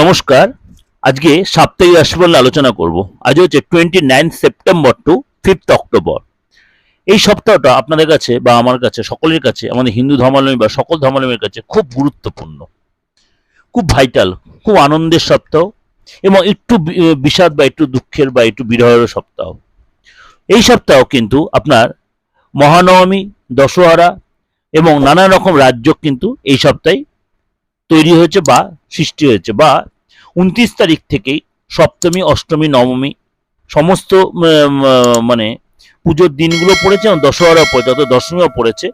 নমস্কার। আজকে সাপ্তাহিক রাশিফল আলোচনা করব। আজ হচ্ছে twenty nine September to fifth October এই সপ্তাহটা আপনাদের কাছে বা আমার কাছে, সকলের কাছে, আমাদের হিন্দু ধর্মাবলম্বী বা সকল ধর্মাবলম্বীর কাছে খুব গুরুত্বপূর্ণ, খুব ভাইটাল খুব আনন্দের সপ্তাহ এবং একটু বিষাদ বা একটু দুঃখের বা একটু বিরহের সপ্তাহ। এই সপ্তাহ কিন্তু আপনার মহানবমী, দশহরা এবং নানা রকম রাজ্য কিন্তু এই সপ্তাহে তৈরি হয়েছে বা সৃষ্টি হয়েছে বা উনত্রিশ তারিখ থেকেই সপ্তমী, অষ্টমী, নবমী সমস্ত মানে পুজোর দিনগুলো পড়েছে এবং দশহরাও পড়েছে, অর্থাৎ দশমীও পড়েছে।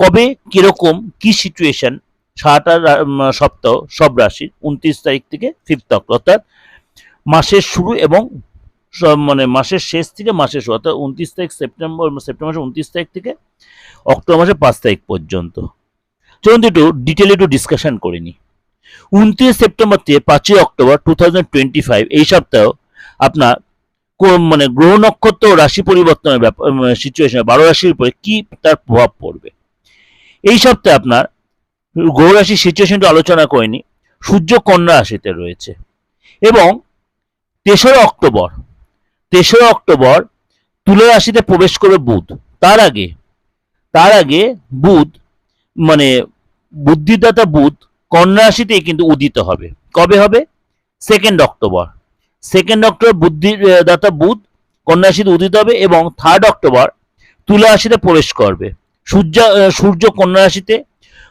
কবে, কীরকম, কি সিচুয়েশন সারাটা সপ্তাহ, সব রাশির উনত্রিশ তারিখ থেকে ফিফথ অক্টোবর, অর্থাৎ মাসের শুরু এবং মানে মাসের শেষ থেকে মাসের শুরু, অর্থাৎ উনত্রিশ তারিখ সেপ্টেম্বর সেপ্টেম্বর মাসের উনত্রিশ তারিখ থেকে অক্টোবর মাসের পাঁচ তারিখ পর্যন্ত। চলুন একটু ডিটেলে একটু ডিসকাশন করে নিই। উনত্রিশ সেপ্টেম্বর থেকে পাঁচই অক্টোবর টু এই সপ্তাহ আপনার মানে গ্রহ নক্ষত্র রাশি পরিবর্তনের ব্যাপার সিচুয়েশনে বারো রাশির উপরে কি তার প্রভাব পড়বে? এই সপ্তাহে আপনার গ্রহ রাশির সিচুয়েশনটা আলোচনা করিনি সূর্য কন্যা রাশিতে রয়েছে এবং তেসরা অক্টোবর তেসরা অক্টোবর তুলা রাশিতে প্রবেশ করবে বুধ। তার আগে তার আগে বুধ মানে বুদ্ধিদাতা বুধ কন্যা রাশিতেই কিন্তু উদিত হবে। কবে হবে? সেকেন্ড অক্টোবর সেকেন্ড অক্টোবর বুদ্ধিদাতা বুধ কন্যা রাশিতে উদিত হবে এবং থার্ড অক্টোবর তুলা রাশিতে প্রবেশ করবে। সূর্য সূর্য কন্যা রাশিতে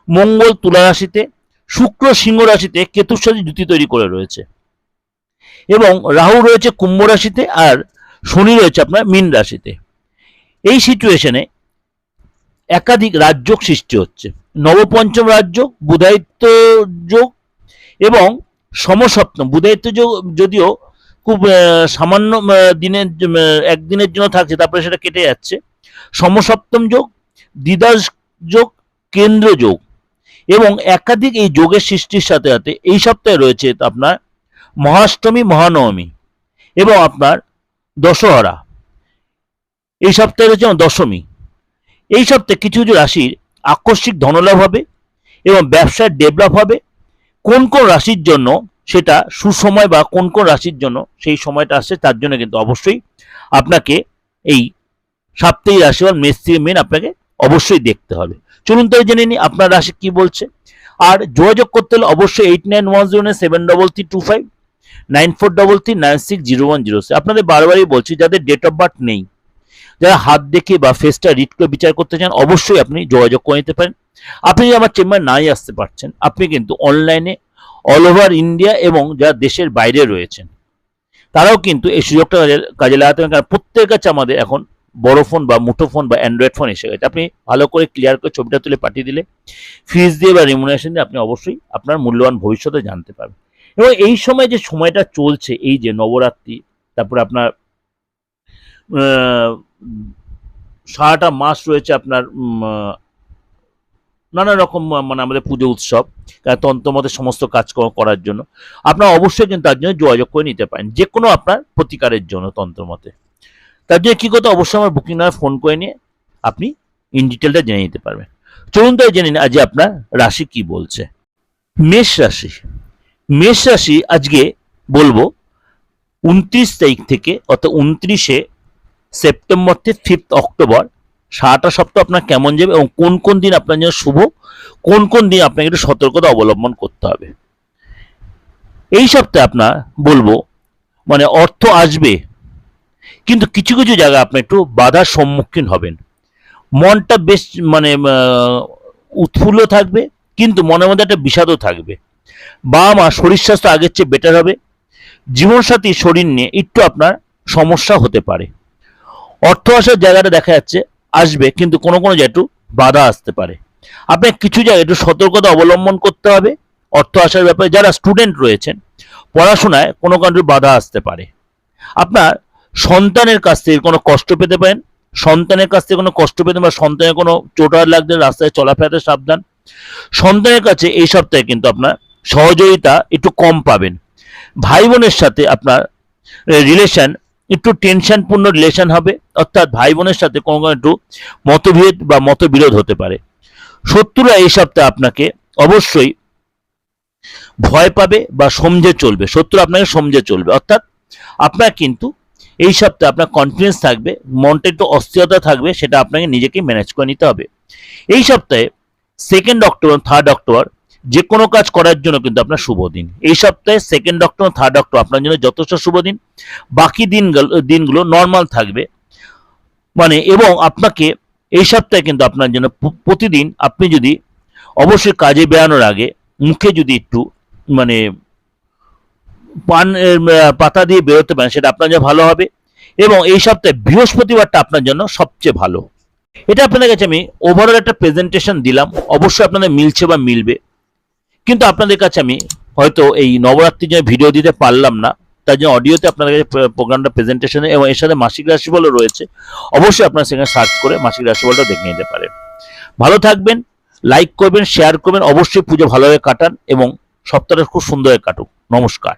মঙ্গল তুলা রাশিতে, শুক্র সিংহ রাশিতে কেতুর সাথে জুতি তৈরি করে রয়েছে। এবং রাহু রয়েছে কুম্ভ রাশিতে আর শনি রয়েছে আপনার মীন রাশিতে। এই সিচুয়েশনে একাধিক রাজযোগ সৃষ্টি হচ্ছে। নবপঞ্চম রাজ্য বুধায়িত্ব যোগ এবং সমসপ্তম। বুধায়িত্ব যোগ যদিও খুব সামান্য দিনের একদিনের জন্য থাকছে, তারপরে সেটা কেটে যাচ্ছে। সমসপ্তম যোগ দ্বিদাস যোগ, কেন্দ্র যোগ এবং একাধিক এই যোগের সৃষ্টির সাথে সাথে এই সপ্তাহে রয়েছে আপনার মহাষ্টমী, মহানবমী এবং আপনার দশহরা। এই সপ্তাহে রয়েছে দশমী। এই সপ্তাহে কিছু কিছু রাশির আকস্মিক ধনলাভ হবে এবং ব্যবসার ডেভেলপ হবে। কোন কোন রাশির জন্য সেটা সুসময় বা কোন কোন রাশির জন্য সেই সময়টা আসছে তার জন্য কিন্তু অবশ্যই আপনাকে এই সাপ্তাহিক রাশিফল মেষ থেকে মেন আপনাকে অবশ্যই দেখতে হবে। চলুন তো জেনে নিই আপনার রাশি কি বলছে। আর যোগাযোগ করতে হলে অবশ্যই eight nine one zero nine seven double three two five nine four double three nine six zero one zero আপনাদের বারবারই বলছি, যাদের ডেট অফ বার্থ নেই যারা হাত দেখে বা ফেসটা রিড করে বিচার করতে চান, অবশ্যই আপনি যোগাযোগ করে নিতে পারেন। আপনি যদি আমার চেম্বার নাই আসতে পারছেন, আপনি কিন্তু অনলাইনে অল ওভার ইন্ডিয়া এবং যারা দেশের বাইরে রয়েছেন, তারাও কিন্তু এই সুযোগটা কাজে- লাগাতে পারেন। কারণ প্রত্যেকের কাছে আমাদের এখন বড় ফোন বা মুঠো ফোন বা অ্যান্ড্রয়েড ফোন এসে গেছে। আপনি ভালো করে ক্লিয়ার করে ছবিটা তুলে পাঠিয়ে দিলে ফিজ দিয়ে বা রিমুনারেশন দিয়ে আপনি অবশ্যই আপনার মূল্যবান ভবিষ্যতে জানতে পারবেন। এবং এই সময় যে সময়টা চলছে, এই যে নবরাত্রি, তারপরে আপনার সারাটা মাস রয়েছে আপনার নানা রকম মানে আমাদের পুজো উৎসব তন্ত্রমতে সমস্ত কাজকর্ম করার জন্য। আপনারা অবশ্যই কিন্তু তার জন্য যোগাযোগ করে নিতে পারেন যে কোনো আপনার প্রতিকারের জন্য তন্ত্রমতে তার জন্য কী করতে অবশ্যই আমার বুকিং নাম্বার ফোন করে নিয়ে আপনি ইন ডিটেলটা জেনে নিতে পারবেন। চলুন তো জেনে নিন আজ আপনার রাশি কি বলছে। মেষ রাশি। মেষ রাশি আজকে বলব, উনত্রিশ তারিখ থেকে, অর্থাৎ উনত্রিশে সেপ্টেম্বর থেকে ফিফথ অক্টোবর সারাটা সপ্তাহ আপনার কেমন যাবে এবং কোন কোন দিন আপনার জন্য শুভ, কোন কোন দিন আপনাকে একটু সতর্কতা অবলম্বন করতে হবে। এই সপ্তাহে আপনার বলব মানে অর্থ আসবে, কিন্তু কিছু কিছু জায়গায় আপনি একটু বাধার সম্মুখীন হবেন। মনটা বেশ মানে উৎফুল্ল থাকবে, কিন্তু মনের মধ্যে একটা বিষাদও থাকবে। বাবা মা, শরীর স্বাস্থ্য আগের চেয়ে বেটার হবে। জীবনসাথী, শরীর নিয়ে একটু আপনার সমস্যা হতে পারে। অর্থ আসার জায়গাটা দেখা যাচ্ছে, আসবে, কিন্তু কোনো কোনো একটু বাধা আসতে পারে। আপনার কিছু জায়গায় একটু সতর্কতা অবলম্বন করতে হবে, অর্থ আসার ব্যাপারে যারা স্টুডেন্ট রয়েছেন, পড়াশোনায় কোনো কারণে বাধা আসতে পারে। আপনার সন্তানের কাছ থেকে কোনো কষ্ট পেতে পারেন, সন্তানের কাছ থেকে কোনো কষ্ট পেতে বা সন্তানের কোনো চোটার লাগলে রাস্তায় চলাফেরাতে সাবধান। সন্তানের কাছে এই সপ্তাহে কিন্তু আপনার সহযোগিতা একটু কম পাবেন। ভাই বোনের সাথে আপনার রিলেশন একটু টেনশনপূর্ণ রিলেশন হবে, অর্থাৎ ভাই বোনের সাথে কোনো কোনো একটু মতভেদ বা মতবিরোধ হতে পারে। শত্রুরা এই সপ্তাহে আপনাকে অবশ্যই ভয় পাবে বা সমঝে চলবে। শত্রু আপনাকে সমঝে চলবে। অর্থাৎ আপনার কিন্তু এই সপ্তাহে আপনার কনফিডেন্স থাকবে, মনটা একটু অস্থিরতা থাকবে, সেটা আপনাকে নিজেকে ম্যানেজ করে নিতে হবে। এই সপ্তাহে সেকেন্ড অক্টোবর থার্ড অক্টোবর যে কোনো কাজ করার জন্য কিন্তু আপনার শুভ দিন। এই সপ্তাহে সেকেন্ড অক্টোবর থার্ড অক্টোবর আপনার জন্য যথেষ্ট শুভ দিন। বাকি দিন দিনগুলো নর্মাল থাকবে। মানে এবং আপনাকে এই সপ্তাহে কিন্তু আপনার জন্য প্রতিদিন আপনি যদি অবশ্যই কাজে বেরানোর আগে মুখে যদি একটু মানে পান পাতা দিয়ে বেরোতে পারেন, সেটা আপনার জন্য ভালো হবে। এবং এই সপ্তাহে বৃহস্পতিবারটা আপনার জন্য সবচেয়ে ভালো। এটা আপনাদের কাছে আমি ওভারঅল একটা প্রেজেন্টেশন দিলাম। অবশ্যই আপনাদের মিলছে বা মিলবে। কিন্তু আপনাদের কাছে আমি হয়তো এই নবরাত্রির জন্য ভিডিও দিতে পারলাম না, তার জন্য অডিওতে আপনাদের কাছে প্রোগ্রামটা প্রেজেন্টেশন এবং এর সাথে মাসিক রাশিফলও রয়েছে। অবশ্যই আপনারা সেখানে সার্চ করে মাসিক রাশিফলটা দেখে নিতে পারেন। ভালো থাকবেন লাইক করবেন শেয়ার করবেন, অবশ্যই পুজো ভালোভাবে কাটান এবং সপ্তাহটা খুব সুন্দরভাবে কাটুক। নমস্কার।